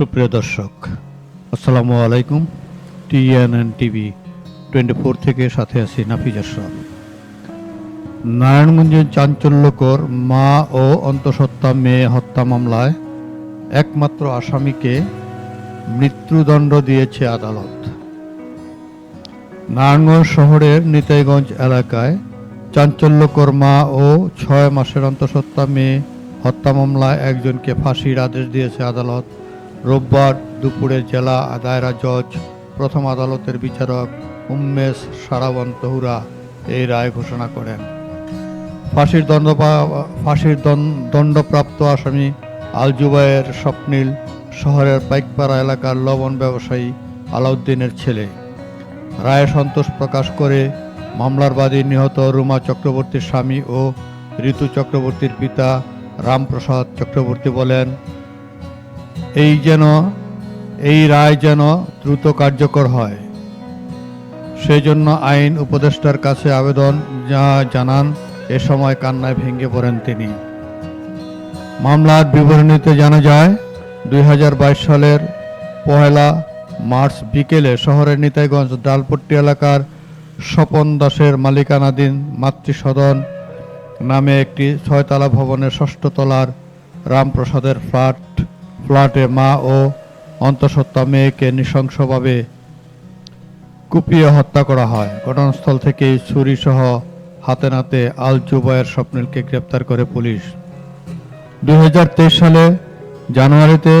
সুপ্রিয় দর্শক, আসসালামু আলাইকুম। টিএনএন টিভি টোয়েন্টি ফোর থেকে সাথে আছি নাফিজ আশরাফ। নারায়ণগঞ্জের চাঞ্চল্যকর মা ও অন্তঃসত্ত্বা মেয়ে হত্যা মামলায় একমাত্র আসামিকে মৃত্যুদণ্ড দিয়েছে আদালত। নারায়ণগঞ্জ শহরের নিতাইগঞ্জ এলাকায় চাঞ্চল্যকর মা ও ছয় মাসের অন্তঃসত্ত্বা মেয়ে হত্যা মামলায় একজনকে ফাঁসির আদেশ দিয়েছে আদালত। রোববার দুপুরে জেলা দায়রা জজ, প্রথম আদালতের বিচারক উম্মেশ সারাবন তহুরা এই রায় ঘোষণা করেন। ফাঁসির দণ্ড ফাঁসির দণ্ডপ্রাপ্ত আসামি আল জুবাইয়ের স্বপ্নীল শহরের পাইকপাড়া এলাকার লবণ ব্যবসায়ী আলাউদ্দিনের ছেলে। রায়ে সন্তোষ প্রকাশ করে মামলার বাদী নিহত রুমা চক্রবর্তীর স্বামী ও ঋতু চক্রবর্তীর পিতা রামপ্রসাদ চক্রবর্তী বলেন এই যেন, এই রায় যেন দ্রুত কার্যকর হয়। সেই জন্য আইন উপদেষ্টার কাছে আবেদন, যা জানান, এ সময় কান্নায় ভেঙে পড়েন তিনি। মামলার বিবরণীতে জানা যায়, দুই হাজার বাইশ সালের পহেলা মার্চ বিকেলে শহরের নিতাইগঞ্জ ডালপট্টি এলাকার স্বপন দাসের মালিকানাধীন মাতৃসদন নামে একটি ছয়তলা ভবনের ষষ্ঠ তলার রামপ্রসাদের ফ্ল্যাট ফ্ল্যাটে মা ও অন্তঃসত্ত্বা মেয়েকে নৃশংসভাবে কুপিয়ে হত্যা করা হয়। ঘটনাস্থল থেকে ছুরিসহ হাতে নাতে আল জুবায়ের স্বপ্নিলকে গ্রেপ্তার করে পুলিশ। দুই হাজার তেইশ সালে জানুয়ারিতে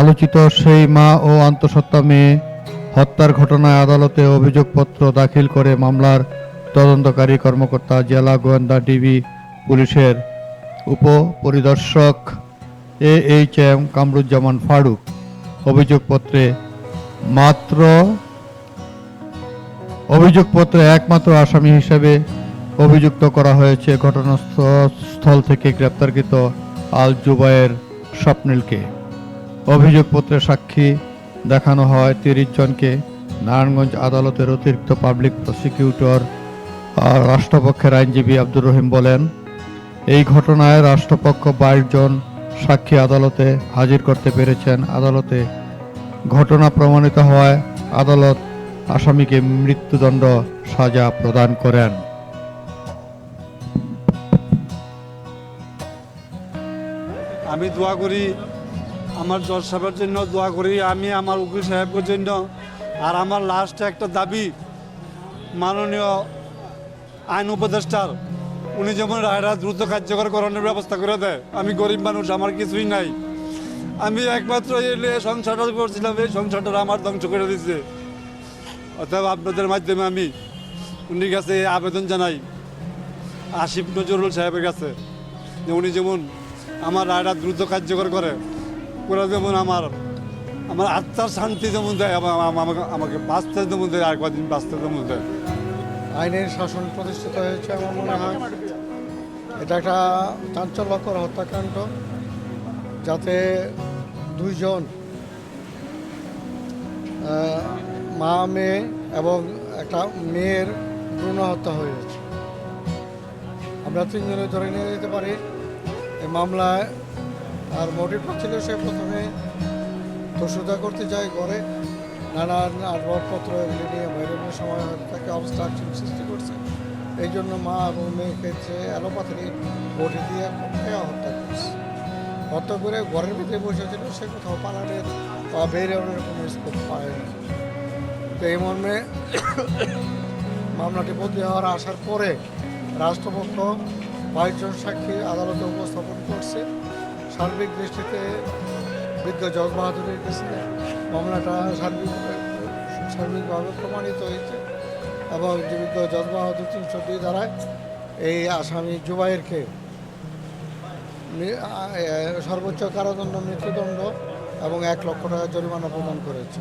আলোচিত সেই মা ও অন্তঃসত্ত্বা মেয়ে হত্যার ঘটনায় আদালতে অভিযোগপত্র দাখিল করে মামলার তদন্তকারী কর্মকর্তা জেলা গোয়েন্দা ডিবি পুলিশের উপপরিদর্শক A H M Kamruzzaman Faruk. অভিযোগপত্রে মাত্র, অভিযোগপত্রে একমাত্র আসামি হিসেবে অভিযুক্ত করা হয়েছে ঘটনাস্থল থেকে গ্রেপ্তারকৃত আল জুবায়ের স্বপ্নিলকে। অভিযোগপত্রে সাক্ষী দেখানো হয় তিরিশ জনকে নারায়ণগঞ্জ আদালতের অতিরিক্ত পাবলিক প্রসিকিউটর রাষ্ট্রপক্ষের আইনজীবী আব্দুর রহিম বলেন, এই ঘটনায় রাষ্ট্রপক্ষ বাইশ জন সাক্ষী আদালতে হাজির করতে পেরেছেন আদালতে। ঘটনা প্রমাণিত হওয়ায় আদালত আসামিকে মৃত্যুদণ্ড সাজা প্রদান করেন। আমি দোয়া করি আমার জজ সাহেবের জন্য, দোয়া করি আমি আমার উকিল সাহেবের জন্য। আর আমার লাস্টে একটা দাবি মাননীয় আইন উপদেষ্টার উনি যেমন রায়রা দ্রুত কার্যকর করানোর ব্যবস্থা করে দেয়, আমি গরিব মানুষ, আমার কিছুই নাই। আমি একমাত্র এলে সংসারটা করছিলাম, এই সংসারটা আমার ধ্বংস করে দিচ্ছে অতএব আপনাদের মাধ্যমে আমি উনি কাছে আবেদন জানাই, আসিফ নজরুল সাহেবের কাছে, যে উনি যেমন আমার রায়টা দ্রুত কার্যকর করে করে যেমন আমার আমার আত্মার শান্তি যেমন দেয় আমা- আমা- আমাকে আমাকে বাঁচতে যেমন দেয়, আর কদিন বাঁচতে যেমন দেয়। আইনের শাসন প্রতিষ্ঠিত হয়েছে আমার মনে হয়। এটা একটা চাঞ্চল্যকর হত্যাকাণ্ড, যাতে দুইজন মা, মেয়ে এবং একটা মেয়ের ভ্রূণ হত্যা হয়েছে আমরা তিনজনে ধরে নিয়ে যেতে পারি। এই মামলায় আর মোটিভটা ছিল সে প্রথমে দস্যুতা করতে যায় ঘরে। নানান আসবাবপত্র এগুলি নিয়ে বাইরের সময় তাকে অবস্ট্রাকশন সৃষ্টি করছে। এই জন্য মা এবং মেয়েকে যে অ্যালোপ্যাথি বটি দিয়ে হত্যা করছে। হত্যা করে ঘরের ভিতরে বসেছিল সে কোথাও পালানোর বা বেরোনোর কোনো স্কোপ পায়নি তো এই মর্মে মামলাটি বদলি হওয়ার আসার পরে রাষ্ট্রপক্ষ বাইশজন সাক্ষী আদালতে উপস্থাপন করছে। সার্বিক দৃষ্টিতে বিজ্ঞ জজ বাহাদুরের কাছে মামলাটা সার্বিক সার্বিকভাবে প্রমাণিত হয়েছে এবং জীবিত বিজ্ঞ তিনশো দুই ধারায় এই আসামি জুবাইরকে সর্বোচ্চ কারাদণ্ড, মৃত্যুদণ্ড এবং এক লক্ষ টাকা জরিমানা প্রদান করেছে।